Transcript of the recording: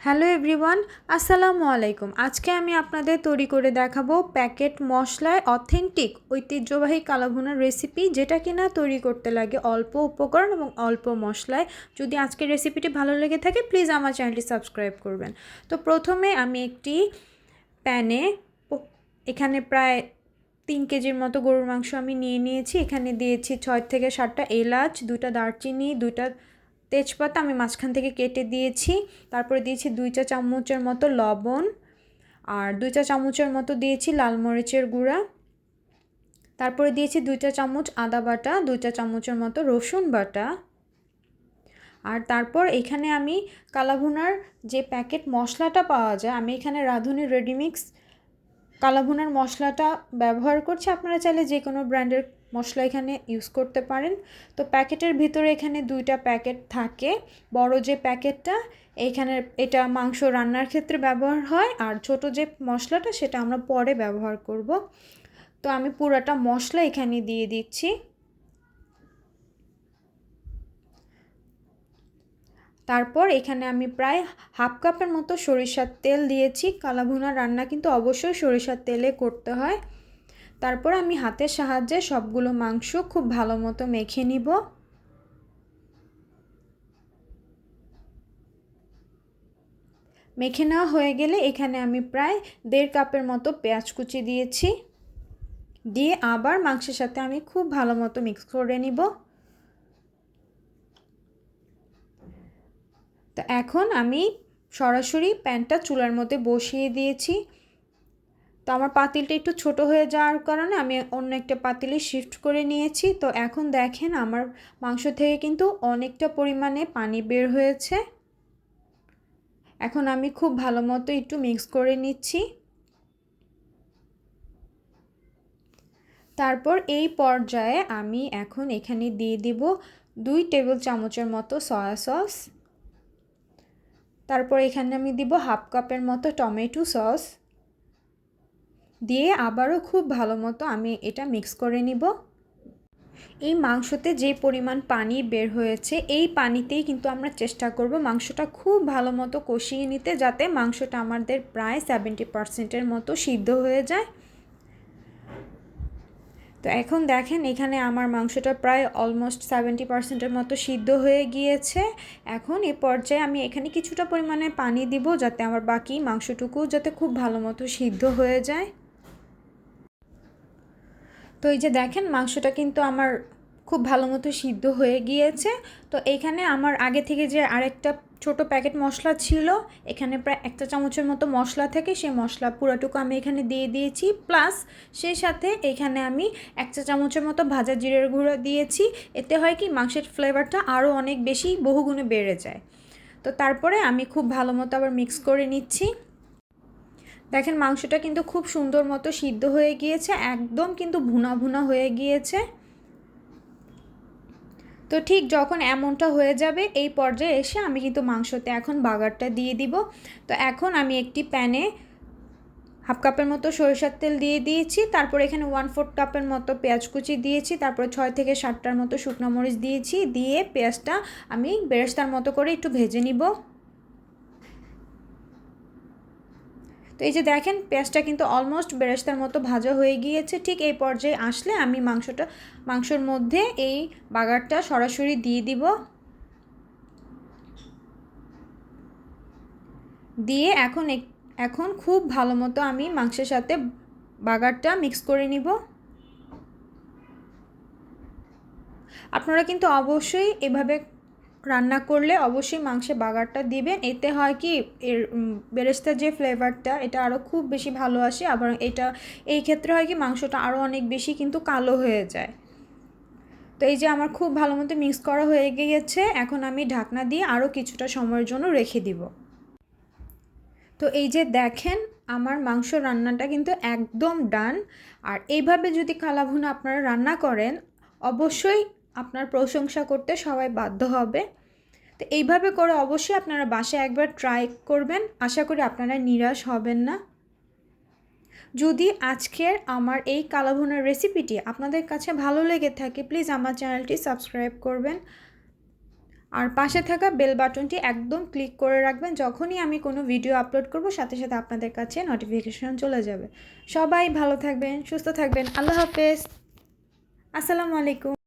Hello everyone, আসসালামু আলাইকুম। আজকে আমি আপনাদের তৈরি করে দেখাবো প্যাকেট মশলায় অথেন্টিক ঐতিহ্যবাহী কালাভুনার রেসিপি, যেটা কিনা তৈরি করতে লাগে অল্প উপকরণ এবং অল্প মশলায়। যদি আজকের রেসিপিটি ভালো লেগে থাকে প্লিজ আমার চ্যানেলটি সাবস্ক্রাইব করবেন। তো প্রথমে আমি একটি প্যানে এখানে প্রায় তিন কেজির মতো গরুর মাংস আমি নিয়ে নিয়েছি। এখানে দিয়েছি ছয় থেকে সাতটা এলাচ দুটা দারচিনি দুটা তেজপাতা আমি মাঝখান থেকে কেটে দিয়েছি। তারপরে দিয়েছি দুই চা চামচের মতো লবণ আর দুই চা চামচের মতো দিয়েছি লাল মরিচের গুঁড়া। তারপরে দিয়েছি দুই চা চামচ আদা বাটা, দুই চা চামচের মতো রসুন বাটা। আর তারপর এখানে আমি কালাভুনার যে প্যাকেট মশলাটা পাওয়া যায়, আমি এখানে রাঁধুনি রেডিমিক্স কালাভুনার মশলাটা ব্যবহার করছি। আপনারা চাইলে যে কোনো ব্র্যান্ডের মশলা এখানে ইউজ করতে পারেন। তো প্যাকেটের ভিতরে এখানে দুইটা প্যাকেট থাকে। বড় যে প্যাকেটটা এইখানে এটা মাংস রান্নার ক্ষেত্রে ব্যবহার হয়। আর ছোট যে মশলাটা, সেটা আমরা পরে ব্যবহার করব। তো আমি পুরাটা মশলা এখানে দিয়ে দিচ্ছি। তারপর এখানে আমি প্রায় হাফ কাপের মতো সরিষার তেল দিয়েছি। কালাভুনা রান্না কিন্তু অবশ্যই সরিষার তেলে করতে হয়। তারপর আমি হাতের সাহায্যে সবগুলো মাংস খুব ভালো মতো মেখে নিব। মেখে নেওয়া হয়ে গেলে এখানে আমি প্রায় দেড় কাপের মতো পেঁয়াজ কুচি দিয়েছি। দিয়ে আবার মাংসের সাথে আমি খুব ভালো মতো মিক্স করে নিব। তো এখন আমি সরাসরি প্যানটা চুলার মধ্যে বসিয়ে দিয়েছি। তো আমার পাতিলটা একটু ছোট হয়ে যাওয়ার কারণে আমি অন্য একটা পাতিলে শিফট করে নিয়েছি। তো এখন দেখেন আমার মাংস থেকে কিন্তু অনেকটা পরিমাণে পানি বের হয়েছে। এখন আমি খুব ভালো মতো একটু মিক্স করে নিচ্ছি। তারপর এই পর্যায়ে আমি এখন এখানে দিয়ে দিব দুই টেবিল চামচের মতো সয়া সস তারপর এখানে আমি দিব হাফ কাপের মতো টমেটো সস দিয়ে আবারও খুব ভালো মতো আমি এটা মিক্স করে নিব। এই মাংসতে যে পরিমাণ পানি বের হয়েছে, এই পানিতেই কিন্তু আমরা চেষ্টা করব মাংসটা খুব ভালো মতো কষিয়ে নিতে যাতে মাংসটা আমাদের প্রায় সেভেন্টি পারসেন্টের মতো সিদ্ধ হয়ে যায়। তো এখন দেখেন এখানে আমার মাংসটা প্রায় অলমোস্ট সেভেন্টি পার্সেন্টের মতো সিদ্ধ হয়ে গিয়েছে। এখন এ পর্যায়ে আমি এখানে কিছুটা পরিমাণে পানি দিব যাতে আমার বাকি মাংসটুকু যাতে খুব ভালো মতো সিদ্ধ হয়ে যায়। তো এই যে দেখেন, মাংসটা কিন্তু আমার খুব ভালো মতো সিদ্ধ হয়ে গিয়েছে। তো এইখানে আমার আগে থেকে যে আরেকটা ছোট প্যাকেট মশলা ছিল, এখানে প্রায় একটা চামচের মতো মশলা থেকে, সেই মশলা পুরোটুকু আমি এখানে দিয়ে দিয়েছি। প্লাস সেই সাথে এখানে আমি একটা চামচের মতো ভাজা জিরের গুঁড়ো দিয়েছি। এতে হয় কি, মাংসের ফ্লেভারটা আরও অনেক বেশি বহুগুণে বেড়ে যায়। তো তারপরে আমি খুব ভালো মতো আবার মিক্স করে নিচ্ছি। দেখেন মাংসটা কিন্তু খুব সুন্দর মতো সিদ্ধ হয়ে গিয়েছে, একদম কিন্তু ভুনা ভুনা হয়ে গিয়েছে। তো ঠিক যখন এমনটা হয়ে যাবে, এই পর্যায়ে এসে আমি কিন্তু মাংসতে এখন বাগারটা দিয়ে দিব। তো এখন আমি একটি প্যানে হাফ কাপের মতো সরিষার তেল দিয়ে দিয়েছি, তারপর এখানে ওয়ান ফোর্থ কাপের মতো পেঁয়াজ কুচি দিয়েছি, তারপর ছয় থেকে সাতটার মতো শুকনো মরিচ দিয়েছি, দিয়ে পেঁয়াজটা আমি বেরেস্তার মতো করে একটু ভেজে নিব। তো এই যে দেখেন, পেঁয়াজটা কিন্তু অলমোস্ট বেরেস্তার মতো ভাজা হয়ে গিয়েছে। ঠিক এই পর্যায়ে আসলে আমি মাংসটা, মাংসর মধ্যে এই বাগারটা সরাসরি দিয়ে দিব। দিয়ে এখন এখন খুব ভালো মতো আমি মাংসের সাথে বাগারটা মিক্স করে নিব। আপনারা কিন্তু অবশ্যই এভাবে রান্না করলে অবশ্যই মাংসে বাগারটা দিবেন। এতে হয় কি, এর বেরেস্তার যে ফ্লেভারটা এটা আরও খুব বেশি ভালো আসে। আবার এটা, এই ক্ষেত্রে হয় কি, মাংসটা আরও অনেক বেশি কিন্তু কালো হয়ে যায়। তো এই যে আমার খুব ভালো মতো মিক্স করা হয়ে গিয়েছে, এখন আমি ঢাকনা দিয়ে আরও কিছুটা সময়ের জন্য রেখে দিব। তো এই যে দেখেন, আমার মাংস রান্নাটা কিন্তু একদম ডান আর এইভাবে যদি কালাভুনা আপনারা রান্না করেন, অবশ্যই আপনার প্রশংসা করতে সবাই বাধ্য হবে। তো এইভাবে করে অবশ্যই আপনারা বাসায় একবার ট্রাই করবেন। আশা করি আপনারা নিরাশ হবেন না। যদি আজকের আমার এই কালাভুনার রেসিপিটি আপনাদের কাছে ভালো লেগে থাকে প্লিজ আমার চ্যানেলটি সাবস্ক্রাইব করবেন। আর পাশে থাকা বেল বাটনটি একদম ক্লিক করে রাখবেন। যখনই আমি কোনো ভিডিও আপলোড করব, সাথে সাথে আপনাদের কাছে নোটিফিকেশন চলে যাবে। সবাই ভালো থাকবেন, সুস্থ থাকবেন। আল্লাহ হাফেজ। আসসালামু আলাইকুম।